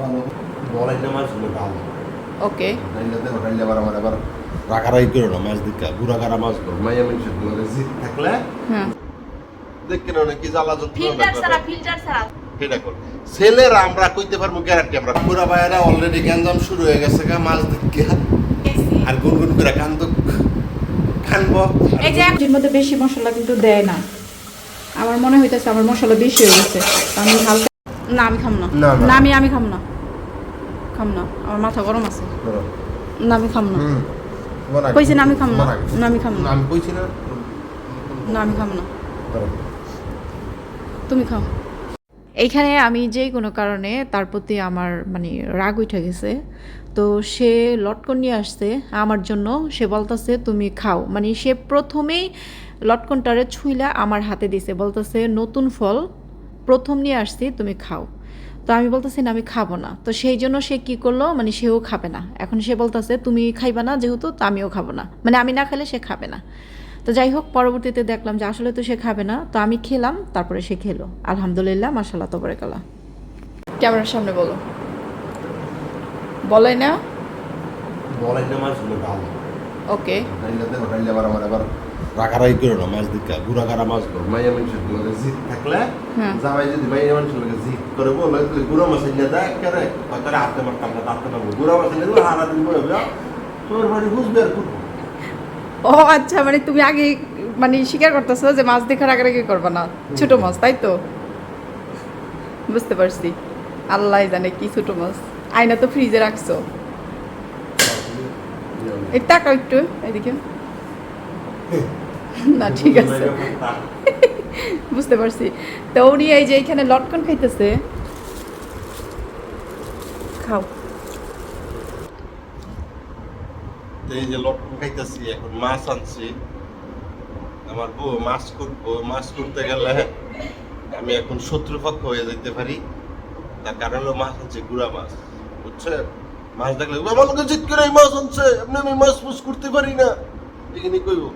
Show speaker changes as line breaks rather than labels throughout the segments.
ভালো ভালো।
ওকে।
আবার আমার আবার রাখারাই করো না মাছ দিকা গুড়া গাড়া মাছ করো মাইয়া মানুষের তোমাদের জিত থাকলে
হ্যাঁ।
কি জ্বালা যন্ত্রণা
ফিল্টার ছাড়া ফিল্টার ছাড়া।
সেটা কর। ছেলেরা আমরা কইতে পারব গ্যারান্টি আমরা পুরা বাইরা অলরেডি গ্যাঞ্জাম শুরু হয়ে গেছে গা মাছ দিকে। আর গুনগুন করে কান্দ খানবো
এই যে
এর মধ্যে বেশি মশলা কিন্তু দেয় না। আমার মনে হইতেছে আমার মশলা বেশি হয়ে গেছে আমি হালকা না আমি খাম না।
না,
আমি আমি খাম না। খাম না আমার মাথা গরম আছে। না আমি খাম না। কইছি না আমি খাম না। না, আমি খাম না।
আমি কইছি না।
না আমি খাম না। তুমি খাও। এইখানে আমি যে কোনো কারণে তার প্রতি আমার মানে রাগ উঠে গেছে। তো সে লটকন নিয়ে আসছে আমার জন্য। সে বলতেছে তুমি খাও। মানে সে প্রথমেই লটকনটারে ছুইলা আমার হাতে দিছে। বলতেছে নতুন ফল প্রথম নিয়ে আসছি তুমি খাও। তো আমি বলতেছি না আমি খাব না। তো সেই জন্য সে কি করল মানে সেও খাবে না। এখন সে বলতেছে তুমি খাইবা না যেহেতু তো আমিও খাব না। মানে আমি না খেলে সে খাবে না। তো যাই হোক পরবর্তীতে দেখলাম যে আসলে তো সে খাবে না। তো আমি খেলাম তারপরে সে খেলো। আলহামদুলিল্লাহ মাসাল্লাহ তবরেকালা ক্যামেরার সামনে বলো। বলাই না?
বলাই না মাছ
ওকে
রাখারাই করো না মাছ দিকা গুড়া গাড়া মাছ করো মাইয়া মানুষের তোমাদের জিত থাকলে
হ্যাঁ।
জামাই যদি মাইয়া মানুষের লোকে জিত করে বলো তুই গুড়া মাছ এনে দেয় করে হয়তো হাতে মারতাম না হাতে মারবো গুড়া মাছ এনে দিলে হারা দিন বলে তোর বাড়ি বুঝবে আর করব।
ও আচ্ছা মানে তুমি আগে মানে স্বীকার করতেছো যে মাছ দেখার আগে আগে করবে না? ছোট মাছ তাই তো? বুঝতে পারছি। আল্লাহ জানে কি ছোট মাছ। আয়না তো ফ্রিজে রাখছো। এই টাকা একটু এদিকে। না ঠিক আছে। বুঝতে পারছি। তো উনি এই যে এখানে লটকন খাইতেছে। খাও।
এই যে লটকন খাইতেছি এখন মাছ আনছি। আমার বউ মাছ করব মাছ করতে গেলে আমি এখন শত্রুপক্ষ হয়ে যেতে পারি। তার কারণ হলো মাছ আনছে গুড়া মাছ। বুঝছেন মাছ দেখলে "ও, আমার লোকে জিত করে মাছ আনছে আপনি আমি মাছ মুছ করতে পারি না। এখানে কইব।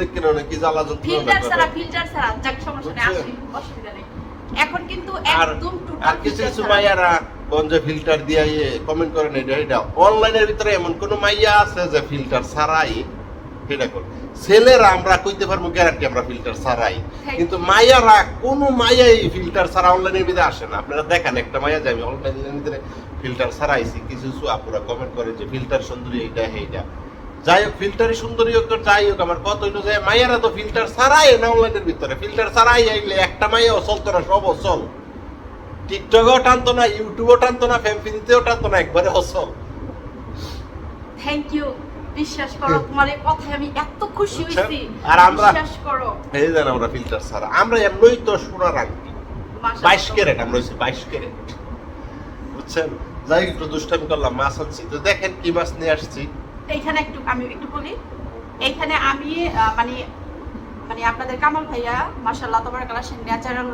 দেখেন অনেক জ্বালা
ফিল্টার ছাড়া ফিল্টার ছাড়া যাক সমস্যা নেই আসি অসুবিধা নেই। এখন কিন্তু একদম
আর কিছু কিছু মাইয়ারা গঞ্জে ফিল্টার দিয়া কমেন্ট করেন এটা এটা। অনলাইনের ভিতরে এমন কোন মাইয়া আছে যে ফিল্টার ছাড়াই এটা করে। ছেলেরা আমরা কইতে পারব গ্যারান্টি আমরা ফিল্টার ছাড়াই। কিন্তু মাইয়ারা কোন মাইয়াই ফিল্টার ছাড়া অনলাইনের ভিতরে আসে না। আপনারা দেখেন একটা মাইয়া যাবে অনলাইনের ভিতরে ফিল্টার ছাড়াইছি কিছু কিছু আপুরা কমেন্ট করে যে ফিল্টার সুন্দরী এইটা এইটা যাই হোক ফিল্টারই সুন্দরী হোক যাই হোক আমার কত হইল যে মাইয়ারা তো ফিল্টার ছাড়াই না অনলাইনের ভিতরে। ফিল্টার ছাড়াই আইলে একটা মাইয়াও চলতো না সব অচল। টিকটকেও টানতো না ইউটিউবেও টানতো না ফ্যামিলিতেও টানতো না একবারে অচল।
থ্যাংক ইউ বিশ্বাস করো তোমার এই কথায় আমি এত খুশি
আর আমরা-
বিশ্বাস করো।
এই জান আমরা ফিল্টার ছাড়া আমরা এমনই তো আংটি।
মাশাআল্লাহ।
বাইশ ক্যারেট আমরা বাইশ ক্যারেট। বুঝছেন? যাই একটু দুষ্টামি করলাম মাছ আনছি। তো দেখেন কি মাছ নিয়ে আসছি।
এইখানে একটু, আমি একটু বলি। এইখানে আমি মানে মানে আপনাদের কামাল ভাইয়া মাশাল্লাহ তবরাকাল্লাহ সে ন্যাচারাল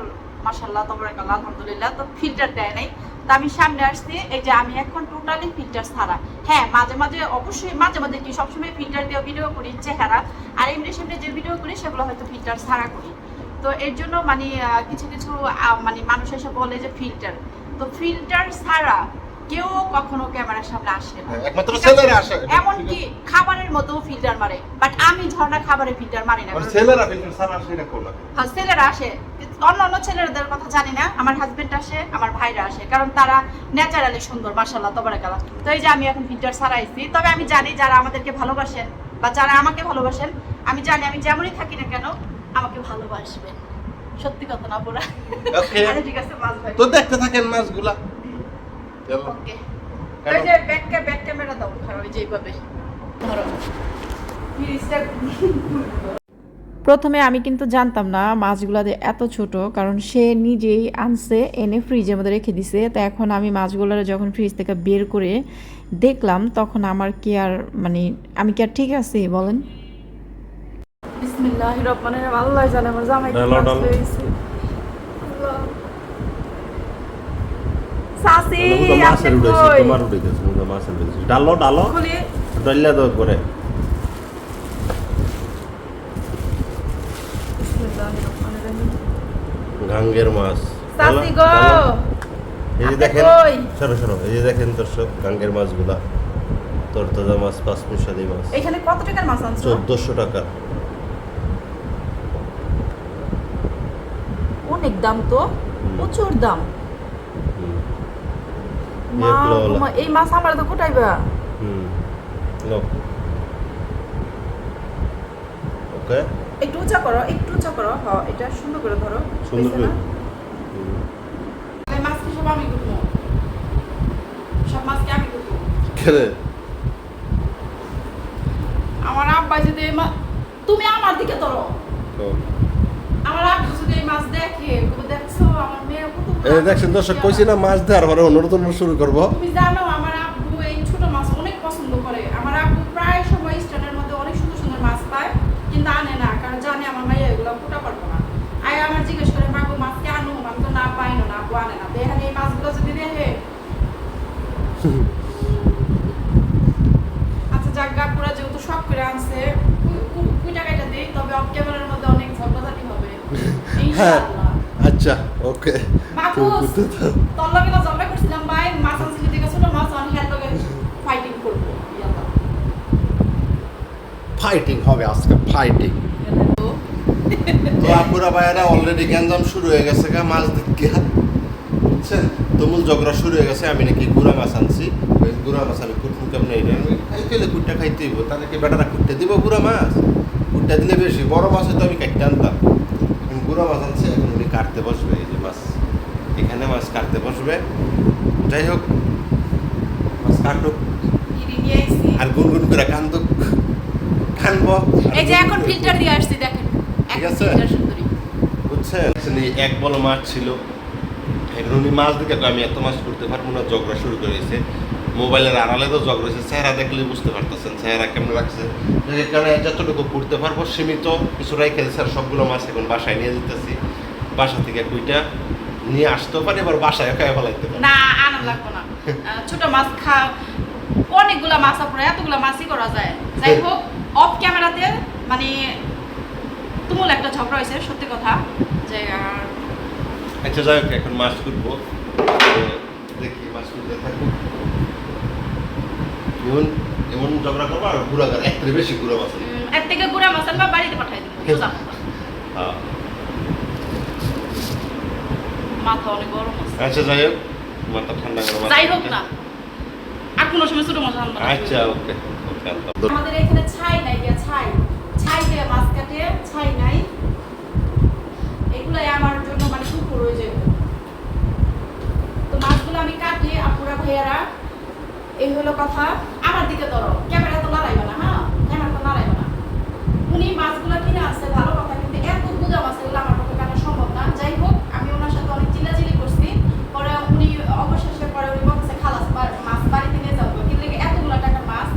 মাশাল্লাহ তবরাকাল্লাহ আলহামদুলিল্লাহ তো ফিল্টার দেয় নাই। তো আমি সামনে আসছি, এই যে আমি এখন টোটালি ফিল্টার ছাড়া। হ্যাঁ মাঝে মাঝে, অবশ্যই মাঝে মাঝে কি সবসময় ফিল্টার দিয়ে ভিডিও করি, চেহারা। আর এমনি সামনে যে ভিডিও করি, সেগুলো হয়তো ফিল্টার ছাড়া করি। তো এর জন্য মানে কিছু কিছু মানে মানুষ এসে বলে যে ফিল্টার তো ফিল্টার ছাড়া কেউ কখনো ক্যামেরার সামনে আসে না।
হ্যাঁ, একমাত্র ছেলেরা আসে।
এমনকি খাবারের মতো ফিল্টার মারে বাট আমি ঝর্ণা খাবারের ফিল্টার মারি না।
মানে ছেলেরা ফিল্টার ছাড়া আসে না
হ্যাঁ, ছেলেরা আসে। অন্য অন্য ছেলেদের কথা জানি না আমার হাজবেন্ড আসে আমার ভাইরা আসে কারণ তারা ন্যাচারালি সুন্দর মাসাল্লাহ তবরাকালা তো এই যে আমি এখন ফিল্টার ছাড়াইছি তবে আমি জানি যারা আমাদেরকে ভালোবাসেন বা যারা আমাকে ভালোবাসেন আমি জানি আমি যেমনই থাকি না কেন আমাকে ভালোবাসবেন সত্যি কথা না
Okay.
আচ্ছা, ঠিক আছে মাছ
তো দেখতে থাকেন মাছগুলা।
ওকে।
কেন?
যে ব্যাক ব্যাক ক্যামেরা দাও। ধরো ওই ধরো। ফ্রিজটা
প্রথমে আমি কিন্তু জানতাম না মাছগুলো যে এত ছোট কারণ সে নিজেই আনছে এনে ফ্রিজের মধ্যে রেখে দিছে। তো এখন আমি মাছগুলো যখন ফ্রিজ থেকে বের করে দেখলাম তখন আমার কি আর মানে আমি কি আর ঠিক আছি বলেন? বিসমিল্লাহির রহমানির রহিম। আল্লাহ জানে আমার জামাই কি
ডালো,
মাছ
ডালো।
লয়ে গেছে। আল্লাহ। সাসি
মাছের তোমার মাছের ডালো ডালো। ডাল্লা দাও করে গাঙ্গের মাছ।
সাসি গো।
এই যে দেখেন
কই?
সরো সরো। এই যে দেখেন দর্শক গাঙ্গের মাছগুলা। তরতাজা মাছ পাঁচ মিশালি মাছ।
এখানে কত টাকার মাছ আনছো?
চোদ্দশো টাকা।
অনেক দাম তো প্রচুর দাম। মা
এগুলো হলো-
মা, এই মাছ আমার তো কোটাইবা
হুম নাও। ওকে।
একটু উঁচা করো একটু উঁচা করো। হ এটা সুন্দর করে ধরো।
সুন্দর করে।
না?
হুম।
এই মাছ কি সব আমি সব আমি
কেনে?
আমার আব্বা যদি তুমি আমার দিকে ধরো।
দেখছেন দর্শক কইছি না মাছ দেওয়ার পরে নতুন শুরু করব।
তুমি জানো আমার আব্বু এই ছোট মাছ অনেক পছন্দ করে। আমার আব্বু প্রায় সময় স্ট্যান্ডের মধ্যে অনেক সুন্দর সুন্দর মাছ পায় কিন্তু আনে না কারণ জানে আমার মাইয়া এগুলো ফুটা পারব না। আয় আমার জিজ্ঞেস করে মাগো মাছ কে আনো? আমি তো না পাই না আব্বু আনে না। তো এখানে এই মাছগুলো যদি দেখে। আচ্ছা যাক গাপুরা যেহেতু শখ করে আনছে কু- কু- কুই টাকাটা দিই তবে অফ ক্যামেরার মধ্যে অনেক ঝগড়াঝাটি হবে
হ্যাঁ
ইনশাআল্লাহ
আচ্ছা ওকে
মাকুস তোর লগে না ঝগড়া করছিলাম ভাই মাছ আনছিলি দেখে ছোট মাছ হ্যাঁ। লগে ফাইটিং করব।
ফাইটিং হবে আজকে ফাইটিং তো আপুরা ভাইয়েরা অলরেডি গ্যাঞ্জাম শুরু হয়ে গেছে গা মাছ দিকে বুঝছেন তুমুল ঝগড়া শুরু হয়ে গেছে আমি নাকি গুড়া মাছ আনছি। ওই গুড়া মাছ আমি কুটুম কেমন এটা আমি খাই খেলে কুটটা খাইতে হইব তাহলে কি বেটারা কুটতে দিব গুড়া মাছ? কুটটা দিলে বেশি বড় মাছ হয়তো আমি কাটতে আনতাম। গুড়া মাছ আনছে এখন উনি কাটতে বসবে এই যে মাছ। এখানে মাছ কাটতে বসবে। যাই হোক মাছ কাটুক। আর গুনগুন করে কান্দুক। কানবো
এই যে এখন ফিল্টার দিয়ে আসছি দেখেন।
ঠিক আছে? বুঝছেন? এক বল মাছ ছিল। এখন উনি মাছ দিকে আমি এত মাছ করতে পারব না ঝগড়া শুরু করেছে। মোবাইলের আড়ালে তো ঝগড়া হয়েছে। চেহারা দেখলে বুঝতে পারতেছেন চেহারা কেমন লাগছে। যে কারণে যতটুকু করতে পারব সীমিত কিছুটাই খেলছে আর সবগুলো মাছ এখন বাসায় নিয়ে যেতেছি। বাসা থেকে কুইটা নিয়ে আসতেও পারি এবার বাসায় খাই ফেলাইতে পারি।
না আনা লাগবো না। ছোট মাছ খা অনেকগুলা মাছ আপনার এতগুলা মাছই করা যায়। যাই হোক অফ ক্যামেরাতে মানে তুমুল একটা ঝগড়া হয়েছে সত্যি কথা যে
আচ্ছা যাই হোক এখন মাছ কুটবো দেখি মাছ কুটতে থাকুক এমন এমন ঝগড়া করব আর ঘুরা গার একটা বেশি ঘুরা মাছ।
এর থেকে গুড়া মাছ আনবা বাড়িতে পাঠাই দিব।
হ্যাঁ।
মাথা অনেক গরম আছে।
আচ্ছা যাই হোক মাথা ঠান্ডা করে মাথা
যাই হোক না আর কোনো সময় ছোট মাছ আনবা
আচ্ছা ওকে ওকে
আমাদের এখানে ছাই নাই গিয়া ছাই। ছাই দিয়ে মাছ কাটে ছাই নাই। এগুলাই আমার জন্য মানে খুব প্রয়োজন তো মাছগুলো আমি কাটি আপুরা ভাইয়ারা এই হলো কথা। আমার দিকে ধরো ক্যামেরা তো লড়াইবে না হ্যাঁ ক্যামেরা তো লড়াইবে না উনি মাছগুলো কিনে আসছে ভালো কথা কিন্তু এত বুঝা মাছ এগুলো আমার পক্ষে কাটা সম্ভব না যাই হোক আমি ওনার সাথে অনেক চিল্লাচিল্লি করছি পরে উনি অবশেষে পরে উনি বলছে খালাস বা- মাছ বাড়িতে নিয়ে যাব কিন্তু এই এতগুলো টাকা মাছ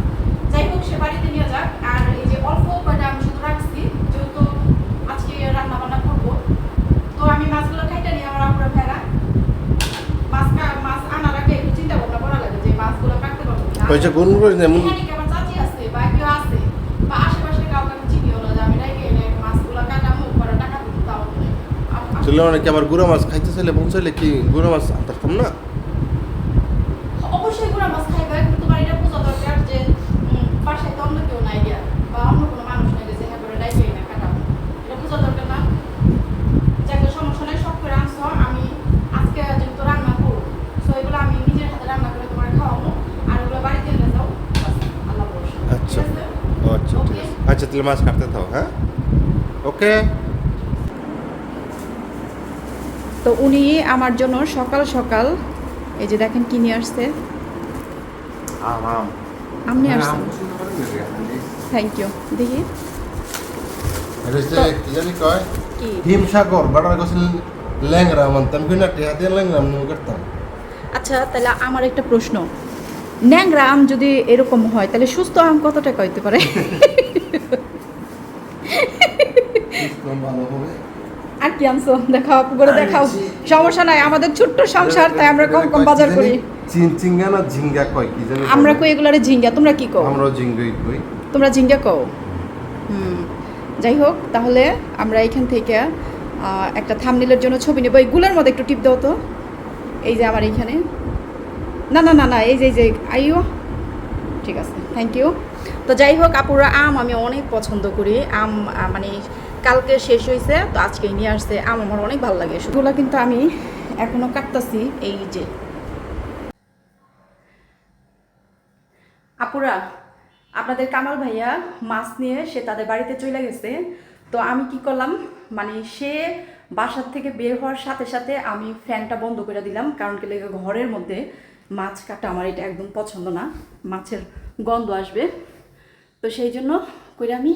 যাই হোক সে বাড়িতে নিয়ে যাক আর এই যে অল্প কয়টা আমি শুধু রাখছি যেহেতু আজকে রান্না বান্না করব তো আমি মাছগুলো খাইতে নিয়ে আমার আপুরা ভাইরা মাছ কা- মাছ আনার আগে একটু চিন্তা ভাবনা করা লাগে যে মাছগুলো কাটতে পারব কিনা।
হয়েছে গুন করে যেমন
এখানে কি আমার চাচি আছে বা কেউ আছে বা আশেপাশে কাউকে আমি চিনিও না যে আমি ডাইকে এনে মাছগুলো কাটামো পরে টাকা দিতে তাও নেই। আর- যেমন
ছিল অনেকে আবার গুঁড়া মাছ খাইতে চাইলে পৌঁছাইলে কি গুঁড়া মাছ আনতে পারতাম না
অবশ্যই গুড়া মাছ খাইবে কিন্তু তোমার এটা বোঝা দরকার যে উম, বাসায় তো অন্য কেউ নাই গিয়া বা অন্য কোনো মানুষ নাই যে হ্যাঁ করে ডাইকে এনে কাটাবো এটা বোঝা দরকার না যে একটা সমস্যা নেই সব করে আনছো আমি আজকে যেহেতু রান্না করব সো এগুলো আমি নিজের হাতে রান্না করে তোমার খাওয়াবো আর ওগুলো বাড়িতে নিয়ে যাও বাস, আল্লাহ ভরসা
আচ্ছা।
ঠিক আছে
ও আচ্ছা ঠিক আচ্ছা তাহলে মাছ কাটতে থাও হ্যাঁ ওকে
তো উনি আমার জন্য সকাল সকাল এই যে দেখেন কি নিয়ে আসছে।
আম
নিয়ে? থ্যাংক ইউ দেখি।
বাটার ল্যাংরা মানতাম কিন্তু টিহা দিয়ে ল্যাংরা আমি করতাম
আচ্ছা তাহলে আমার একটা প্রশ্ন। ন্যাংরা আম যদি এরকম হয় তাহলে সুস্থ আম কত টাকা হইতে পারে
কম ভালো হবে?
আর কি আনছো? দেখাও করে দেখাও। সমস্যা নাই আমাদের ছোট্ট সংসার তাই আমরা কম কম বাজার করি।
চিনচিঙ্গা না ঝিঙ্গা কয়? কি জানি
আমরা কই এগুলারে ঝিঙ্গা তোমরা কি কও?
আমরাও ঝিঙ্গাই কই।
তোমরা ঝিঙ্গা কও? হুম যাই হোক তাহলে আমরা এখান থেকে একটা থামনিলের জন্য ছবি নেব। এইগুলোর মধ্যে একটু টিপ দাও তো।
এই যে আমার এইখানে। না না না না এই যে এই যে আইও। ঠিক আছে থ্যাংক ইউ তো যাই হোক আপুরা আম আমি অনেক পছন্দ করি। আম মানে কালকে শেষ হয়েছে তো আজকে নিয়ে আসছে। আম আমার অনেক ভালো লাগে সেগুলো কিন্তু আমি এখনও কাটতাছি এই যে। আপুরা, আপনাদের কামাল ভাইয়া মাছ নিয়ে সে তাদের বাড়িতে চলে গেছে। তো আমি কি করলাম মানে সে বাসার থেকে বের হওয়ার সাথে সাথে আমি ফ্যানটা বন্ধ করে দিলাম, কারণ কি লেগে ঘরের মধ্যে মাছ কাটা আমার এটা একদম পছন্দ না। মাছের গন্ধ আসবে। তো সেই জন্য করে আমি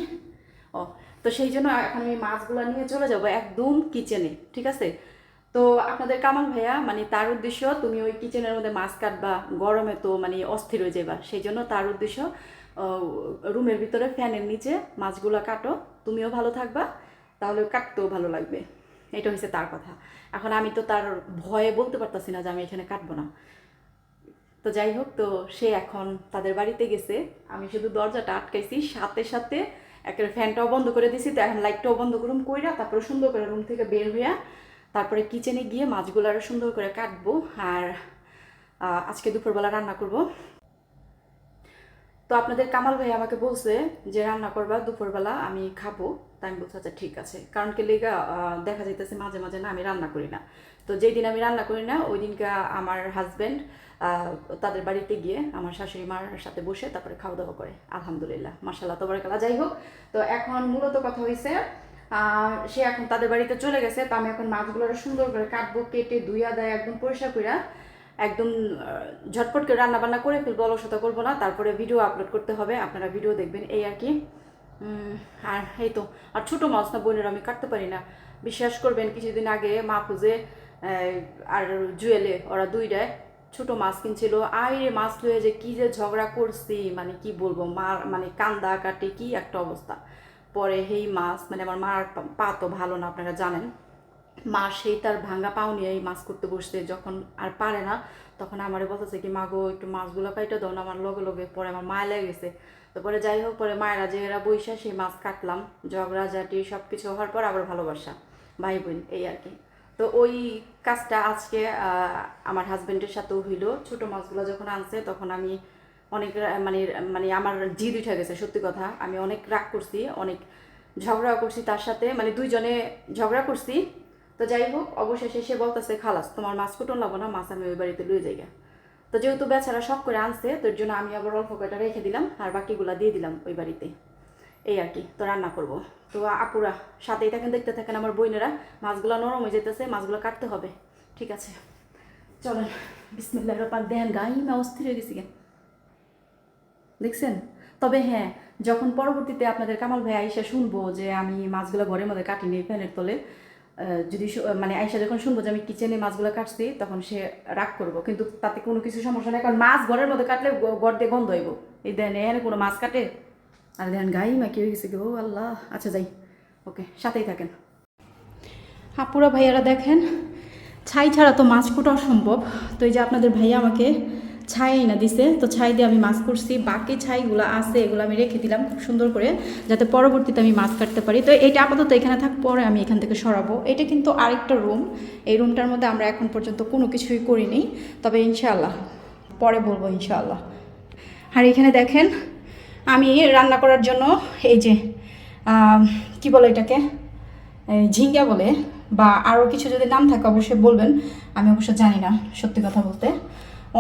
ও তো সেই জন্য এখন আমি মাছগুলো নিয়ে চলে যাব একদম কিচেনে ঠিক আছে? তো আপনাদের কামাল ভাইয়া মানে তার উদ্দেশ্য তুমি ওই কিচেনের মধ্যে মাছ কাটবা, গরমে তো মানে অস্থির হয়ে যাবা সেই জন্য তার উদ্দেশ্য রুমের ভিতরে ফ্যানের নিচে মাছগুলো কাটো, তুমিও ভালো থাকবা, তাহলে কাটতেও ভালো লাগবে। এটা হচ্ছে তার কথা। এখন আমি তো তার ভয়ে বলতে পারতাছি না যে আমি এখানে কাটবো না। তো যাই হোক, তো সে এখন তাদের বাড়িতে গেছে। আমি শুধু দরজাটা আটকাইছি, সাথে সাথে একটা ফ্যানটাও বন্ধ করে দিছি, তো এখন লাইটটাও বন্ধ করুম কইরা তারপরে সুন্দর করে রুম থেকে বের হইয়া তারপরে কিচেনে গিয়ে মাছগুলো আরও সুন্দর করে কাটবো আর আজকে দুপুরবেলা রান্না করব। তো আপনাদের কামাল ভাই আমাকে বলছে যে, রান্না করবা, দুপুরবেলা আমি খাব। তাই আমি বলছি আচ্ছা ঠিক আছে। কারণ কি লেগা দেখা যাইতেছে মাঝে মাঝে না আমি রান্না করি না। তো যেই দিন আমি রান্না করি না, ওই দিনকে আমার হাজব্যান্ড তাদের বাড়িতে গিয়ে আমার শাশুড়ি মার সাথে বসে তারপরে খাওয়া দাওয়া করে, আলহামদুলিল্লাহ মাসাল্লাহ তোবারকাল্লাহ যাই হোক তো এখন মূলত কথা হয়েছে সে এখন তাদের বাড়িতে চলে গেছে, তো আমি এখন মাছগুলো সুন্দর করে কাটবো, কেটে দুইয়া দেয়, একদম পরিষ্কার কইরা, একদম ঝটপট করে রান্না বান্না করে ফেলব, অলসতা করব না, তারপরে ভিডিও আপলোড করতে হবে, আপনারা ভিডিও দেখবেন, এই আর কি। আর এই তো, আর ছোটো মাছ না, বোনের আমি কাটতে পারি না। বিশ্বাস করবেন, কিছুদিন আগে মা খুঁজে আর জুয়েলে ওরা দুইটায় ছোট মাছ কিনছিল আইরে মাছ লয়ে যে কি যে ঝগড়া করছি মানে কি বলব, মার মানে কান্দা কাটে কি একটা অবস্থা। পরে সেই মাছ মানে আমার মার পা- তো ভালো না, আপনারা জানেন। মা সেই তার ভাঙ্গা পাও নিয়ে এই মাছ করতে বসছে, যখন আর পারে না, তখন আমারে বলতেছে কি, মা গো, একটু মাছগুলো কাইটা দাও না, আমার লগে লগে। পরে আমার মায়া লেগে গেছে। তো পরে যাই হোক, পরে মায়েরা যে এরা বৈশা সেই মাছ কাটলাম। ঝগড়া ঝাঁটি সব কিছু হওয়ার পর আবার ভালোবাসা ভাই বোন এই আর কি। তো ওই কাজটা আজকে আমার হাজবেন্ডের সাথেও হইল। ছোট মাছগুলো যখন আনছে, তখন আমি অনেক মানে মানে আমার জিদ উঠে গেছে, সত্যি কথা। আমি অনেক রাগ করছি, অনেক ঝগড়া করছি তার সাথে। মানে দুইজনে ঝগড়া করছি। তো যাই হোক, অবশেষে সে বলতেছে, খালাস, তোমার মাছ কুটন লাগবো না, মাছ আমি ওই বাড়িতে লুয়ে যাই তো যেহেতু বেচারা সব করে আনছে তোর জন্য আমি আবার অল্প কয়টা রেখে দিলাম, আর বাকিগুলা দিয়ে দিলাম ওই বাড়িতে। এই আর কি, তো রান্না করব। তো আপুরা সাথেই থাকেন দেখতে থাকেন আমার বইনেরা মাছগুলো নরম হয়ে যেতেছে মাছগুলো কাটতে হবে। ঠিক আছে। চলেন বিসমিল্লাহ রহমান দেন গাইমা অস্থির হয়ে গেছি। দেখছেন? তবে হ্যাঁ যখন পরবর্তীতে আপনাদের কামাল ভাই আইসা শুনব যে আমি মাছগুলো ঘরের মধ্যে কাটিনি ফ্যানের তলে যদি মানে আইসা যখন শুনব যে আমি কিচেনে মাছগুলো কাটছি, তখন সে রাগ করব। কিন্তু তাতে কোনো কিছু সমস্যা নেই, কারণ মাছ ঘরের মধ্যে কাটলে ঘর দিয়ে গন্ধ হইব। এই দেন এখানে কোনো মাছ কাটে? আর দেন গাই মা কি হয়ে গেছে গো, আল্লাহ। আচ্ছা যাই। ওকে, সাথেই থাকেন। আপুরা ভাইয়ারা দেখেন, ছাই ছাড়া তো মাছ কোটা অসম্ভব। তো এই যে আপনাদের ভাইয়া আমাকে ছাই না দিছে, তো ছাই দিয়ে আমি মাছ করছি বাকি ছাইগুলো আছে, এগুলো আমি রেখে দিলাম খুব সুন্দর করে, যাতে পরবর্তীতে আমি মাছ কাটতে পারি। তো এটা আপাতত এখানে থাক, পরে আমি এখান থেকে সরাবো। এটা কিন্তু আরেকটা রুম। এই রুমটার মধ্যে আমরা এখন পর্যন্ত কোনো কিছুই করিনি। তবে ইনশাআল্লাহ, পরে বলব ইনশাআল্লাহ। আর এখানে দেখেন আমি রান্না করার জন্য এই যে কি বলে এটাকে? ঝিঙ্গা বলে, বা আরও কিছু যদি নাম থাকে অবশ্যই বলবেন, আমি অবশ্য জানি না, সত্যি কথা বলতে।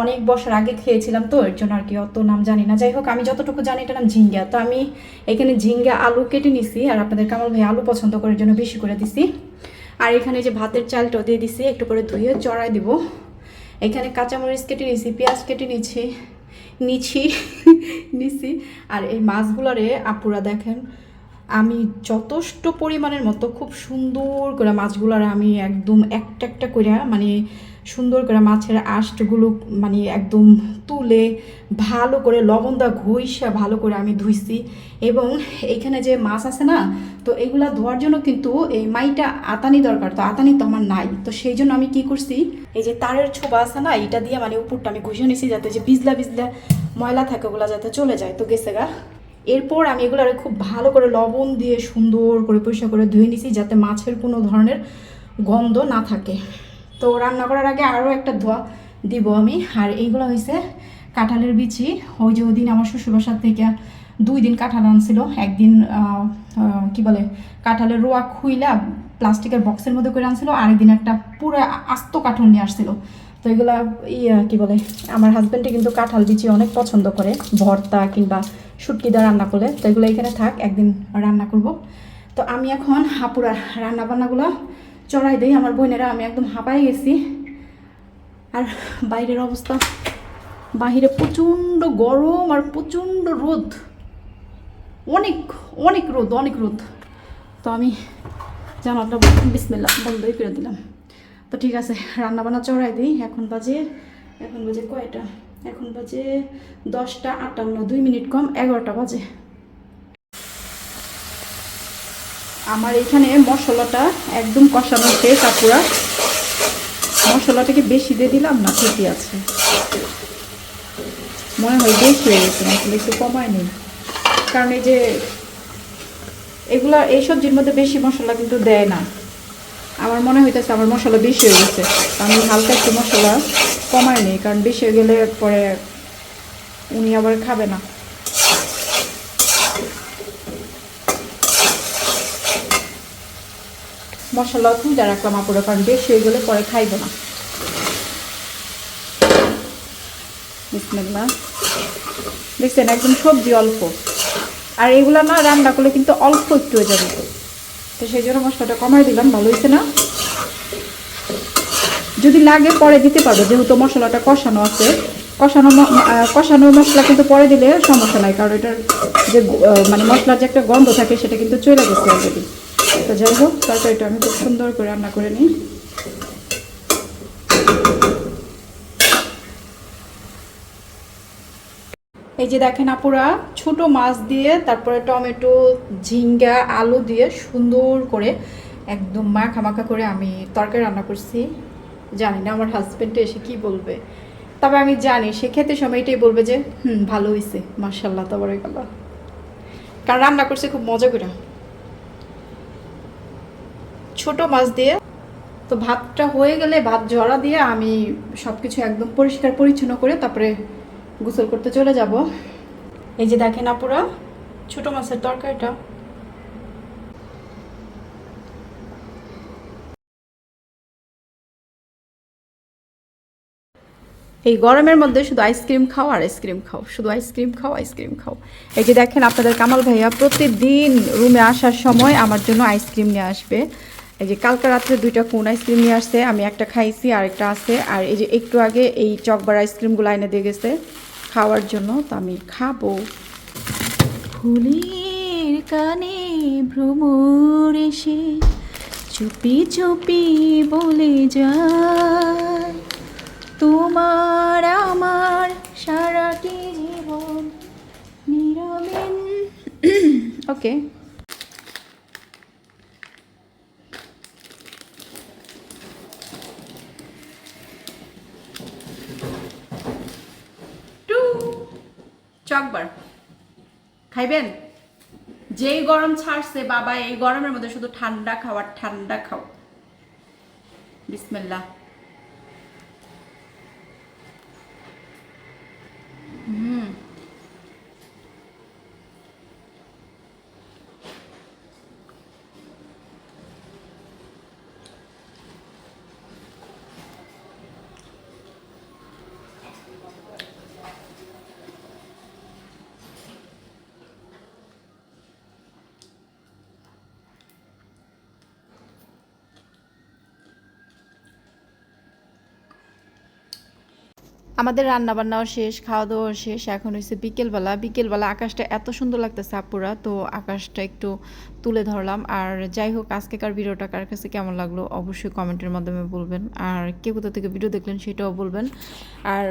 অনেক বছর আগে খেয়েছিলাম তো, এর জন্য আর কি অত নাম জানি না। যাই হোক, আমি যতটুকু জানি এটা নাম ঝিঙ্গা। তো আমি এখানে ঝিঙ্গা আলু কেটে নিছি, আর আপনাদের কামাল ভাই আলু পছন্দ করার জন্য বেশি করে দিছি। আর এখানে যে ভাতের চালটাও দিয়ে দিছি, একটু করে ধুয়ে চড়াই দিব। এখানে কাঁচামরিচ কেটে নিছি, পেঁয়াজ কেটে নিচ্ছি নিছি নিছি। আর এই মাছগুলোরে আপুরা দেখেন, আমি যথেষ্ট পরিমাণের মতো খুব সুন্দর করে মাছগুলোর আমি একদম একটা একটা করে মানে সুন্দর করে মাছের আষ্টগুলো মানে একদম তুলে ভালো করে লবণ দা ভালো করে আমি ধুইছি। এবং এইখানে যে মাছ আছে না, তো এগুলা ধোয়ার জন্য কিন্তু এই মাইটা আতানি দরকার, তো আতানি তো আমার নাই। তো সেই জন্য আমি কি করছি, এই যে তারের ছোবা আছে না এটা দিয়ে মানে উপরটা আমি ঘষে নিছি যাতে যে বিজলা বিজলা ময়লা থাকে, ওগুলা যাতে চলে যায়। তো গেছে গা। এরপর আমি এগুলো খুব ভালো করে লবণ দিয়ে সুন্দর করে পরিষ্কার করে ধুয়ে নিছি যাতে মাছের কোনো ধরনের গন্ধ না থাকে। তো রান্না করার আগে আরও একটা ধোয়া। দিব আমি। আর এইগুলো হয়েছে কাঁঠালের বিচি। ওই যে ওদিন আমার শ্বশুরবাসার থেকে দুই দিন কাঁঠাল আনছিল। একদিন কি বলে, কাঁঠালের রোয়া খুইলা প্লাস্টিকের বক্সের মধ্যে করে আনছিল। আরেকদিন একটা পুরো আস্ত কাঁঠাল নিয়ে আসছিল। তো এগুলা, ইয়া, কি বলে, আমার হাজব্যান্ডে কিন্তু কাঁঠাল বিচি অনেক পছন্দ করে। ভর্তা কিংবা শুটকি রান্না করলে। তো এগুলো এখানে থাক, একদিন রান্না করব। তো আমি এখন হাপুরা রান্না বান্নাগুলো চড়াই দিই। আমার বোনেরা, আমি একদম হাঁপাই গেছি। আর বাইরের অবস্থা, বাহিরে প্রচণ্ড গরম আর প্রচণ্ড রোদ। অনেক অনেক রোদ অনেক রোদ। তো আমি জানালাটা বিসমিল্লা বন্ধই করে দিলাম। তো ঠিক আছে রান্না বান্না চড়াই দিই। এখন বাজে এখন বাজে কয়টা? এখন বাজে দশটা আটান্ন, দুই মিনিট কম, এগারোটা বাজে। আমার এখানে মশলাটা একদম কষানো শেষ আপুরা। মশলাটাকে বেশি দিয়ে দিলাম না ঠিকই আছে। মনে হয় বেশি হয়ে গেছে, মশলা একটু কমায় নিন কারণ এই যে এগুলা, এই সবজির মধ্যে বেশি মশলা কিন্তু দেয় না। আমার মনে হইতেছে আমার মশলা বেশি হয়ে গেছে আমি হালকা একটু মশলা কমায় নিই কারণ বেশি হয়ে গেলে পরে উনি আবার খাবে না। মশলা তুলে রাখলাম আপুরা কারণ বেশি হয়ে গেলে পরে খাইব না। দেখছেন, একদম সবজি অল্প। আর এগুলো না রান্না করলে কিন্তু অল্প একটু হয়ে যাবে। তো সেই জন্য মশলাটা কমাই দিলাম, ভালো হয়েছে না? যদি লাগে পরে দিতে পারব, যেহেতু মশলাটা কষানো আছে। কষানো কষানো মশলা কিন্তু পরে দিলে সমস্যা নাই, কারণ এটার যে মানে মশলার যে একটা গন্ধ থাকে, সেটা কিন্তু চলে গেছে অলরেডি তো যাই হোক, তরকারিটা আমি খুব সুন্দর করে রান্না করে নিই। এই যে দেখেন আপুরা, ছোট মাছ দিয়ে, তারপরে টমেটো, ঝিঙ্গা, আলু দিয়ে সুন্দর করে একদম মাখা মাখা করে আমি তরকারি রান্না করছি। জানি না আমার হাজব্যান্ডে এসে কি বলবে। তবে আমি জানি, সে খেতে সময় এটাই বলবে যে, হুম, ভালো হয়েছে মার্শাল্লাহ তারপরে গেল কারণ রান্না করছে খুব মজা করে। ছোট মাছ দিয়ে। তো ভাতটা হয়ে গেলে, ভাত জড়া দিয়ে আমি সব কিছু একদম পরিষ্কার পরিচ্ছন্ন করে তারপরে গোসল করতে চলে যাব। এই যে দেখেন আপুরা, ছোট মাছের তরকারিটা। এই গরমের মধ্যে শুধু আইসক্রিম খাও আর আইসক্রিম খাও, শুধু আইসক্রিম খাও আইসক্রিম খাও। এই যে দেখেন আপনাদের কামাল ভাইয়া প্রতিদিন রুমে আসার সময় আমার জন্য আইসক্রিম নিয়ে আসবে। এই যে কালকে রাত্রে দুইটা কোন আইসক্রিম নিয়ে আসছে, আমি একটা খাইছি আর একটা আছে। আর এই যে একটু আগে এই চকবার আইসক্রিমগুলো এনে দিয়ে গেছে খাওয়ার জন্য, তো আমি খাব। ফুলের কানে ভ্রমর এসে চুপি চুপি বলে যায়, তোমার আমার সারাটি জীবন নিরবেন। ওকে টু চকবার খাইবেন? যেই গরম ছাড়ছে বাবা এই গরমের মধ্যে শুধু ঠান্ডা খাওয়ার ঠান্ডা খাও। বিসমিল্লাহ। আমাদের রান্না বান্নাও শেষ খাওয়া দাওয়া শেষ। এখন হয়েছে বিকেলবেলা। বিকেলবেলা আকাশটা এত সুন্দর লাগতেছে আপুরা, তো আকাশটা একটু তুলে ধরলাম। আর যাই হোক, আজকেকার ভিডিওটা কার কাছে কেমন লাগল অবশ্যই কমেন্টের মাধ্যমে বলবেন। আর কে কোথা থেকে ভিডিও দেখলেন সেটাও বলবেন। আর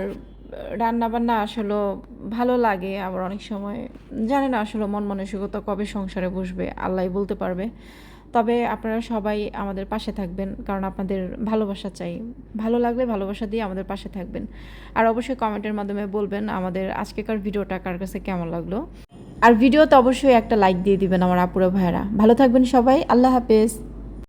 রান্না বান্না আসলে ভালো লাগে আবার অনেক সময়, জানি না আসলে মন মানসিকতা কবে সংসারে বসবে আল্লাহ বলতে পারবে। তবে আপনারা সবাই আমাদের পাশে থাকবেন, কারণ আপনাদের ভালোবাসা চাই। ভালো লাগলে ভালোবাসা দিয়ে আমাদের পাশে থাকবেন। আর অবশ্যই কমেন্টের মাধ্যমে বলবেন আমাদের আজকেকার ভিডিওটা কার কাছে কেমন লাগল। আর ভিডিওতে অবশ্যই একটা লাইক দিয়ে দিবেন আমার আপুরা ভাইয়েরা। ভালো থাকবেন সবাই, আল্লাহ হাফেজ।